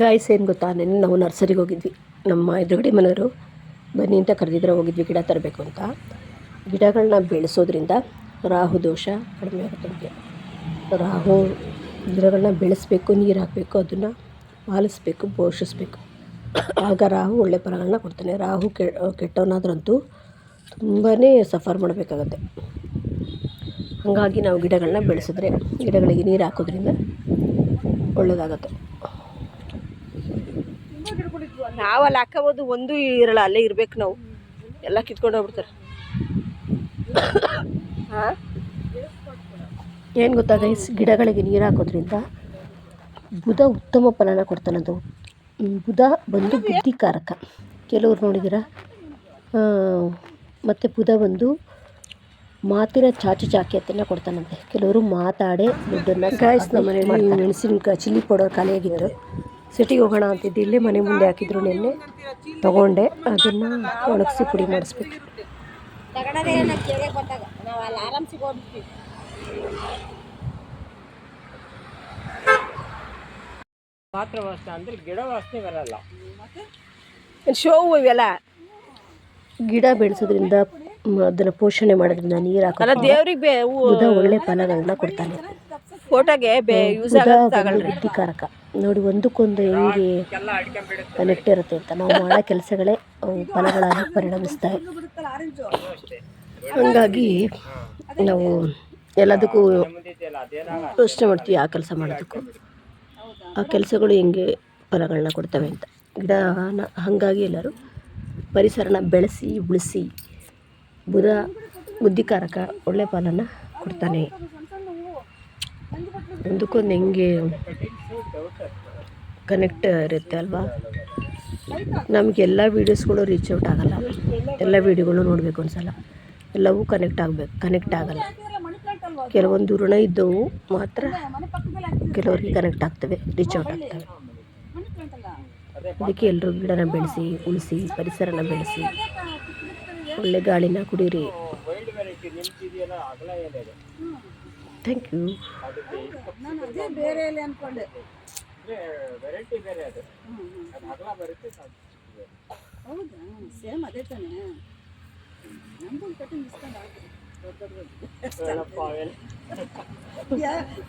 Guys ಏನು ಗೊತ್ತಾ? ನೆನ್ನೆ ನಾವು ನರ್ಸರಿಗೆ ಹೋಗಿದ್ವಿ. ನಮ್ಮ ಎದುರುಗಡೆ ಮನೆಯವರು ಬನ್ನಿ ಅಂತ ಕರೆದಿದ್ರೆ ಹೋಗಿದ್ವಿ, ಗಿಡ ತರಬೇಕು ಅಂತ. ಗಿಡಗಳನ್ನ ಬೆಳೆಸೋದ್ರಿಂದ ರಾಹು ದೋಷ ಕಡಿಮೆ ಆಗುತ್ತೆ ರಾಹು ಗಿಡಗಳನ್ನ ಬೆಳೆಸಬೇಕು, ನೀರು ಹಾಕಬೇಕು, ಅದನ್ನು ಪಾಲಿಸ್ಬೇಕು, ಪೋಷಿಸ್ಬೇಕು. ಆಗ ರಾಹು ಒಳ್ಳೆ ಫಲಗಳನ್ನ ಕೊಡ್ತಾನೆ. ರಾಹು ಕೆಟ್ಟವನಾದ್ರಂತೂ ತುಂಬಾ ಸಫರ್ ಮಾಡಬೇಕಾಗತ್ತೆ. ಹಾಗಾಗಿ ನಾವು ಗಿಡಗಳನ್ನ ಬೆಳೆಸಿದ್ರೆ, ಗಿಡಗಳಿಗೆ ನೀರು ಹಾಕೋದ್ರಿಂದ ಒಳ್ಳೆಯದಾಗತ್ತೆ ನಾವು ಅಲ್ಲಿ ಹಾಕೋಬೋದು ಒಂದು ಇರಲ್ಲ ಅಲ್ಲೇ ಇರ್ಬೇಕು ನಾವು. ಎಲ್ಲ ಕಿತ್ಕೊಂಡು ಹೋಗ್ಬಿಡ್ತಾರೆ. ಹಾಂ? ಏನು ಗೊತ್ತಾ ಗೈಸ್ ಗಿಡಗಳಿಗೆ ನೀರು ಹಾಕೋದ್ರಿಂದ ಬುಧ ಉತ್ತಮ ಫಲನ ಕೊಡ್ತಾನದು ಬುಧ ಬಂದು ಬುದ್ಧಿಕಾರಕ. ಕೆಲವ್ರು ನೋಡಿದ್ದೀರಾ? ಮತ್ತು ಬುಧ ಬಂದು ಮಾತಿನ ಚಾಚು ಚಾಕಿಯತ್ತನ್ನು ಕೊಡ್ತಾನಂತೆ. ಕೆಲವರು ಮಾತಾಡೇ ದುಡ್ಡನ್ನು ಗಾಯ್ಸ್ ನಮ್ಮ ಮನೆಯಲ್ಲಿ ಮೆಣಸಿನ್ಕಾಯಿ ಚಿಲ್ಲಿ ಪೌಡರ್ ಖಾಲಿಯಾಗಿತ್ತು. ಸಿಟಿಗೆ ಹೋಗೋಣ ಅಂತಿದ್ದು. ಇಲ್ಲೇ ಮನೆ ಮುಂದೆ ಹಾಕಿದ್ರು ನಿನ್ನೆ. ತಗೊಂಡೆ. ಅದನ್ನು ಒಣಗಿಸಿ ಪುಡಿ ಮಾಡಿಸ್ಬೇಕು. ಮಾತ್ರ ವಾಸನೆ ಅಂದ್ರೆ ಗಿಡ ವಾಸನೆ ಬರಲ್ಲ ಶೋ ಇವೆಲ್ಲ. ಗಿಡ ಬೆಳೆಸೋದ್ರಿಂದ ಅದನ್ನ ಪೋಷಣೆ ಮಾಡೋದ್ರಿಂದ ನೀರು ಹಾಕೋಲ್ಲ ದೇವ್ರಿಗೆ ಒಳ್ಳೆ ಫಲಗಳನ್ನ ಕೊಡ್ತಾನೆ. ಫೋಟೋಗೆ ಬುದ್ಧಿಕಾರಕ ನೋಡಿ, ಒಂದಕ್ಕೊಂದು ಹೆಂಗೆ ಕನೆಕ್ಟ್ ಇರುತ್ತೆ ಅಂತ. ನಾವು ಮಾಡೋ ಕೆಲಸಗಳೇ ಫಲಗಳಾಗಿ ಪರಿಣಮಿಸ್ತವೆ ಹಂಗಾಗಿ ನಾವು ಎಲ್ಲದಕ್ಕೂ ಯೋಚನೆ ಮಾಡ್ತೀವಿ ಆ ಕೆಲಸ ಮಾಡೋದಕ್ಕೂ. ಆ ಕೆಲಸಗಳು ಹೆಂಗೆ ಫಲಗಳನ್ನ ಕೊಡ್ತವೆ ಅಂತ. ಗಿಡನ ಹಾಗಾಗಿ ಎಲ್ಲರೂ ಪರಿಸರನ ಬೆಳೆಸಿ, ಉಳಿಸಿ ಬುಧ ಬುದ್ಧಿಕಾರಕ ಒಳ್ಳೆ ಫಲನ ಕೊಡ್ತಾನೆ. ಒಂದಕ್ಕೊಂದು ಹೆಂಗೆ ಕನೆಕ್ಟ್ ಇರುತ್ತೆ ಅಲ್ವಾ? ನಮಗೆಲ್ಲ ವೀಡಿಯೋಸ್ಗಳು ರೀಚ್ ಔಟ್ ಆಗಲ್ಲ. ಎಲ್ಲ ವೀಡಿಯೋಗಳು ನೋಡಬೇಕು ಅನ್ಸಲ್ಲ ಎಲ್ಲವೂ ಕನೆಕ್ಟ್ ಆಗಬೇಕು ಕನೆಕ್ಟ್ ಆಗಲ್ಲ. ಕೆಲವೊಂದು ಋಣ ಇದ್ದವು ಮಾತ್ರ ಕೆಲವರಿಗೆ ಕನೆಕ್ಟ್ ಆಗ್ತವೆ ರೀಚ್ ಔಟ್ ಆಗ್ತವೆ. ಅದಕ್ಕೆ ಎಲ್ಲರೂ ಗಿಡನ ಬೆಳೆಸಿ, ಉಳಿಸಿ, ಪರಿಸರನ ಬೆಳೆಸಿ, ಒಳ್ಳೆ ಗಾಳಿನ ಕುಡೀರಿ ಥ್ಯಾಂಕ್ ಯು ಅದಕ್ಕೆ ಬೇರೆ ಎಲೆ ಅನ್ಕೊಂಡೆ ವೆರೈಟಿ ಬೇರೆ ಅದು ಅದು ಅಗಲ ಬರುತ್ತೆ ಅದು ಚಿಕ್ಕದು. ಹೌದಾ ಸೇಮ್ ಅದೇ ತಾನೇ ನಮ್ದು ಕಟಿಂಗ್ ಇಸ್ಕೊಂಡು ಏನಪ್ಪ ಅವೆಲ್ಲ?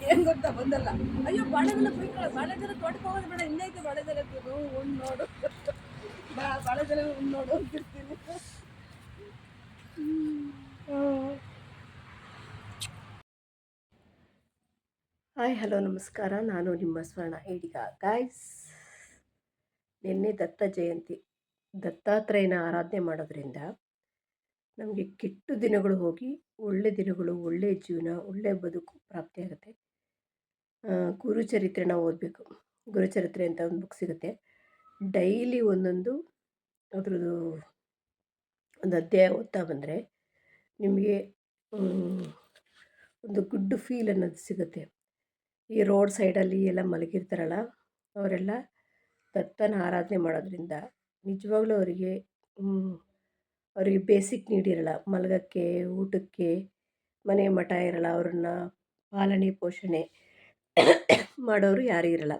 ಏನ್ ಗೊತ್ತಾ ಬಂದಲ್ಲ ಅಯ್ಯೋ ಬಾಳೆದೆಲ್ಲ ಬೈಕಳ ಬಾಳೆದೆಲ್ಲ ತೋಟಕ್ಕೆ ಹೋಗೋದು ಬೇಡ ಇನ್ನೇ ಐತೆ ಬಾಳೆದೆಲ್ಲ ಉಣ್ಣು ನೋಡು ಬಾ ಬಾಳೆದೆಲ್ಲ ಉಣ್ಣು ನೋಡು ಅಂತಿರ್ತೀನಿ ಹಾಯ್, ಹಲೋ, ನಮಸ್ಕಾರ. ನಾನು ನಿಮ್ಮ ಸ್ವರ್ಣ ಈಡಿಗ ಗಾಯ್ಸ್ ನಿನ್ನೆ ದತ್ತ ಜಯಂತಿ, ದತ್ತಾತ್ರೇಯನ ಆರಾಧನೆ ಮಾಡೋದ್ರಿಂದ ನಮಗೆ ಕೆಟ್ಟು ದಿನಗಳು ಹೋಗಿ, ಒಳ್ಳೆ ದಿನಗಳು ಒಳ್ಳೆಯ ಜೀವನ ಒಳ್ಳೆಯ ಬದುಕು ಪ್ರಾಪ್ತಿಯಾಗುತ್ತೆ ಗುರುಚರಿತ್ರೆ ಗುರುಚರಿತ್ರೆನ ಓದಬೇಕು. ಗುರುಚರಿತ್ರೆ ಅಂತ ಒಂದು ಬುಕ್ ಸಿಗುತ್ತೆ. ಡೈಲಿ ಒಂದೊಂದು ಅದರದ್ದು ಒಂದು ಅಧ್ಯಾಯ ಓದ್ತಾ ಬಂದರೆ ನಿಮಗೆ ಒಂದು ಗುಡ್ ಫೀಲ್ ಅನ್ನೋದು ಸಿಗುತ್ತೆ. ಈ ರೋಡ್ ಸೈಡಲ್ಲಿ ಎಲ್ಲ ಮಲಗಿರ್ತಾರಲ್ಲ, ಅವರೆಲ್ಲ ದತ್ತನ ಆರಾಧನೆ ಮಾಡೋದ್ರಿಂದ ನಿಜವಾಗ್ಲೂ ಅವರಿಗೆ ಅವರಿಗೆ ಬೇಸಿಕ್ ನೀಡಿರಲ್ಲ ಮಲಗಕ್ಕೆ, ಊಟಕ್ಕೆ, ಮನೆ ಮಠ ಇರಲ್ಲ, ಅವ್ರನ್ನ ಪಾಲನೆ, ಪೋಷಣೆ ಮಾಡೋರು ಯಾರೂ ಇರಲ್ಲ.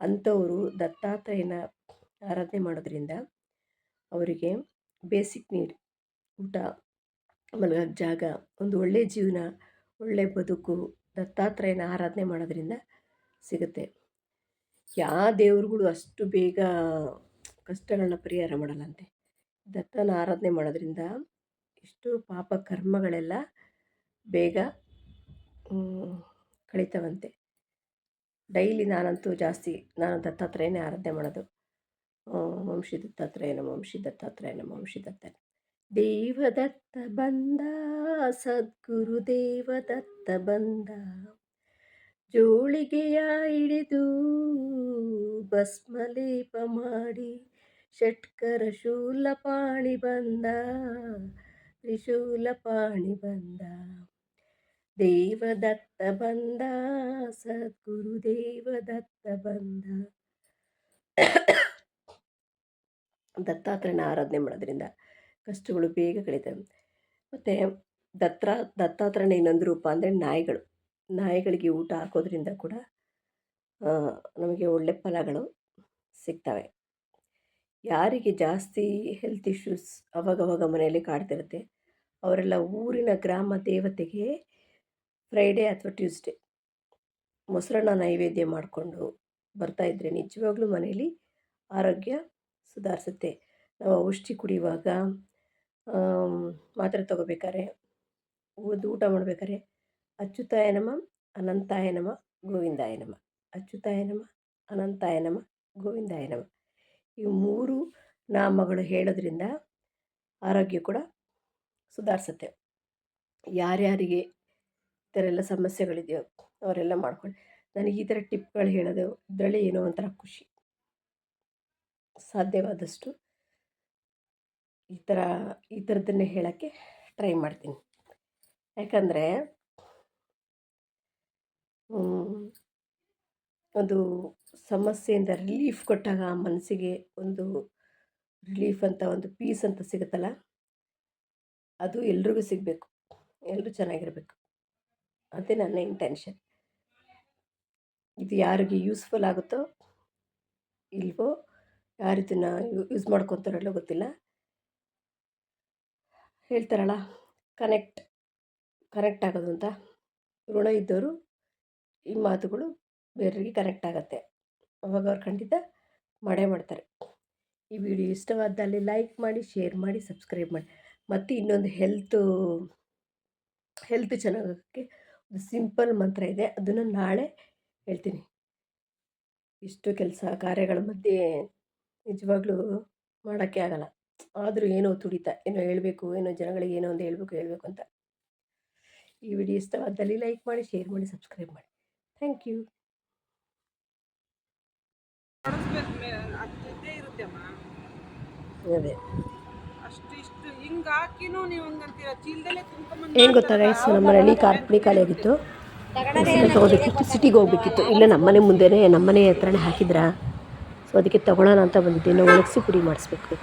ಅಂಥವರು ದತ್ತಾತ್ರೇಯನ ಆರಾಧನೆ ಮಾಡೋದ್ರಿಂದ ಅವರಿಗೆ ಬೇಸಿಕ್ ನೀಡ್, ಊಟ, ಮಲಗೋಕ್ಕೆ ಜಾಗ, ಒಂದು ಒಳ್ಳೆಯ ಜೀವನ ಒಳ್ಳೆಯ ಬದುಕು ದತ್ತಾತ್ರೇಯನ ಆರಾಧನೆ ಮಾಡೋದ್ರಿಂದ ಸಿಗುತ್ತೆ. ಯಾವ ದೇವ್ರುಗಳು ಅಷ್ಟು ಬೇಗ ಕಷ್ಟಗಳನ್ನ ಪರಿಹಾರ ಮಾಡಲ್ಲಂತೆ. ದತ್ತನ ಆರಾಧನೆ ಮಾಡೋದ್ರಿಂದ ಇಷ್ಟು ಪಾಪ ಕರ್ಮಗಳೆಲ್ಲ ಬೇಗ ಕಳೀತವಂತೆ. ಡೈಲಿ ನಾನಂತೂ ಜಾಸ್ತಿ ನಾನು ದತ್ತಾತ್ರೇಯನೇ ಆರಾಧನೆ ಮಾಡೋದು. ವಂಶಿ ದತ್ತಾತ್ರೇಯ ನಮ್ಮ ವಂಶಿ ದತ್ತಾತ್ರೇಯ ನಮ್ಮ ವಂಶಿ ದತ್ತ ದೇವದತ್ತ ಬಂದ, ಸದ್ಗುರು ದೇವದತ್ತ ಬಂದ. ಜೋಳಿಗೆಯ ಹಿಡಿದು ಭಸ್ಮಲೇಪ ಮಾಡಿ, ಷಟ್ಕರ ಶೂಲಪಾಣಿ ಬಂದ ತ್ರಿಶೂಲಪಾಣಿ ಬಂದ. ದೇವದತ್ತ ಬಂದ, ಸದ್ಗುರು ದೇವದತ್ತ ಬಂದ. ದತ್ತಾತ್ರೇಯನ ಆರಾಧನೆ ಮಾಡೋದ್ರಿಂದ ಕಷ್ಟಗಳು ಬೇಗ ಕಳೀತವೆ ಮತ್ತು ದತ್ರ ದತ್ತಾತ್ರಣ ಇನ್ನೊಂದು ರೂಪ ಅಂದರೆ ನಾಯಿಗಳು. ನಾಯಿಗಳಿಗೆ ಊಟ ಹಾಕೋದ್ರಿಂದ ಕೂಡ ನಮಗೆ ಒಳ್ಳೆ ಫಲಗಳು ಸಿಗ್ತವೆ. ಯಾರಿಗೆ ಜಾಸ್ತಿ ಹೆಲ್ತ್ ಇಶ್ಯೂಸ್ ಅವಾಗವಾಗ ಮನೆಯಲ್ಲಿ ಕಾಡ್ತಿರುತ್ತೆ, ಅವರೆಲ್ಲ ಊರಿನ ಗ್ರಾಮ ದೇವತೆಗೆ ಫ್ರೈಡೇ ಅಥವಾ ಟ್ಯೂಸ್ಡೇ ಮೊಸರನ್ನ ನೈವೇದ್ಯ ಮಾಡಿಕೊಂಡು ಬರ್ತಾಯಿದ್ರೆ ನಿಜವಾಗ್ಲೂ ಮನೆಯಲ್ಲಿ ಆರೋಗ್ಯ ಸುಧಾರಿಸುತ್ತೆ. ನಾವು ಔಷಧಿ ಕುಡಿಯುವಾಗ ಮಾತ್ರೆ ತಗೋಬೇಕಾದ್ರೆ ಒಂದು ಊಟ ಮಾಡ್ಬೇಕಾದ್ರೆ ಅಚ್ಯುತಾಯ ನಮ, ಅನಂತಾಯ ನಮ, ಗೋವಿಂದಾಯ ನಮ. ಅಚ್ಯುತಾಯ ನಮ, ಅನಂತಾಯ ನಮ, ಗೋವಿಂದಾಯ ನಮ. ಈ ಮೂರು ನಾಮಗಳು ಹೇಳೋದ್ರಿಂದ ಆರೋಗ್ಯ ಕೂಡ ಸುಧಾರಿಸುತ್ತೆ. ಯಾರ್ಯಾರಿಗೆ ಈ ಥರ ಎಲ್ಲ ಸಮಸ್ಯೆಗಳಿದೆಯೋ ಅವರೆಲ್ಲ ಮಾಡ್ಕೊಳ್ಳಿ. ನನಗೆ ಈ ಥರ ಟಿಪ್ಗಳು ಹೇಳೋದು, ಇದರಲ್ಲಿ ಏನೋ ಒಂಥರ ಖುಷಿ. ಸಾಧ್ಯವಾದಷ್ಟು ಈ ಥರ, ಈ ಥರದನ್ನೇ ಹೇಳೋಕ್ಕೆ ಟ್ರೈ ಮಾಡ್ತೀನಿ. ಯಾಕಂದರೆ ಒಂದು ಸಮಸ್ಯೆಯಿಂದ ರಿಲೀಫ್ ಕೊಟ್ಟಾಗ ಆ ಮನಸ್ಸಿಗೆ ಒಂದು ರಿಲೀಫ್ ಅಂತ, ಒಂದು ಪೀಸ್ ಅಂತ ಸಿಗುತ್ತಲ್ಲ, ಅದು ಎಲ್ರಿಗೂ ಸಿಗಬೇಕು. ಎಲ್ಲರೂ ಚೆನ್ನಾಗಿರಬೇಕು. ಅದೇ ನನ್ನ ಇಂಟೆನ್ಷನ್ ಇದು ಯಾರಿಗೆ ಯೂಸ್ಫುಲ್ ಆಗುತ್ತೋ, ಇಲ್ವೋ ಯಾರು ಇದನ್ನು ಯೂಸ್ ಮಾಡ್ಕೊತಾರೋ ಗೊತ್ತಿಲ್ಲ. ಹೇಳ್ತಾರಲ್ಲ ಕನೆಕ್ಟ್ ಕನೆಕ್ಟ್ ಆಗೋದು ಅಂತ. ಋಣ ಇದ್ದವರು ಈ ಮಾತುಗಳು ಬೇರೆಯವರಿಗೆ ಕನೆಕ್ಟ್ ಆಗುತ್ತೆ. ಅವಾಗ ಅವ್ರು ಖಂಡಿತ ಮಾಡೇ ಮಾಡ್ತಾರೆ. ಈ ವಿಡಿಯೋ ಇಷ್ಟವಾದಲ್ಲಿ ಲೈಕ್ ಮಾಡಿ ಶೇರ್ ಮಾಡಿ ಸಬ್ಸ್ಕ್ರೈಬ್ ಮಾಡಿ. ಮತ್ತು ಇನ್ನೊಂದು ಹೆಲ್ತು ಹೆಲ್ತ್ ಚೆನ್ನಾಗೋಕ್ಕೆ ಒಂದು ಸಿಂಪಲ್ ಮಂತ್ರ ಇದೆ. ಅದನ್ನು ನಾಳೆ ಹೇಳ್ತೀನಿ. ಇಷ್ಟು ಕೆಲಸ ಕಾರ್ಯಗಳ ಮಧ್ಯೆ ನಿಜವಾಗ್ಲೂ ಮಾಡೋಕ್ಕೆ ಆಗಲ್ಲ. ಆದರೂ ಏನೋ ತುಡಿತ ಏನೋ ಹೇಳಬೇಕು ಏನೋ ಜನಗಳಿಗೆ ಏನೋ ಒಂದು ಹೇಳಬೇಕು ಹೇಳಬೇಕು ಅಂತ. ಈ ವಿಡಿಯೋ ಇಷ್ಟವಾದಲ್ಲಿ ಲೈಕ್ ಮಾಡಿ ಶೇರ್ ಮಾಡಿ ಸಬ್ಸ್ಕ್ರೈಬ್ ಮಾಡಿ. Thank you. ಏನ್ ಅದು. ಏನು ಗೊತ್ತಾ ಗೈಸ್ ನಮ್ಮ ಮನೇಲಿ ಖಾರ ಪುಡಿ ಖಾಲಿ ಆಗಿತ್ತು. ತೊಗೋಬೇಕಿತ್ತು ಸಿಟಿಗೆ ಹೋಗ್ಬೇಕಿತ್ತು ಇಲ್ಲ ನಮ್ಮನೆ ಮುಂದೆನೇ ನಮ್ಮನೆ ಹತ್ರನೇ ಹಾಕಿದ್ರಾ? ಸೊ ಅದಕ್ಕೆ ತಗೊಳ್ಳೋಣ ಅಂತ ಬಂದಿದ್ದೆ. ಇನ್ನು ಒಣಗಿಸಿ ಪುಡಿ ಮಾಡಿಸ್ಬೇಕು.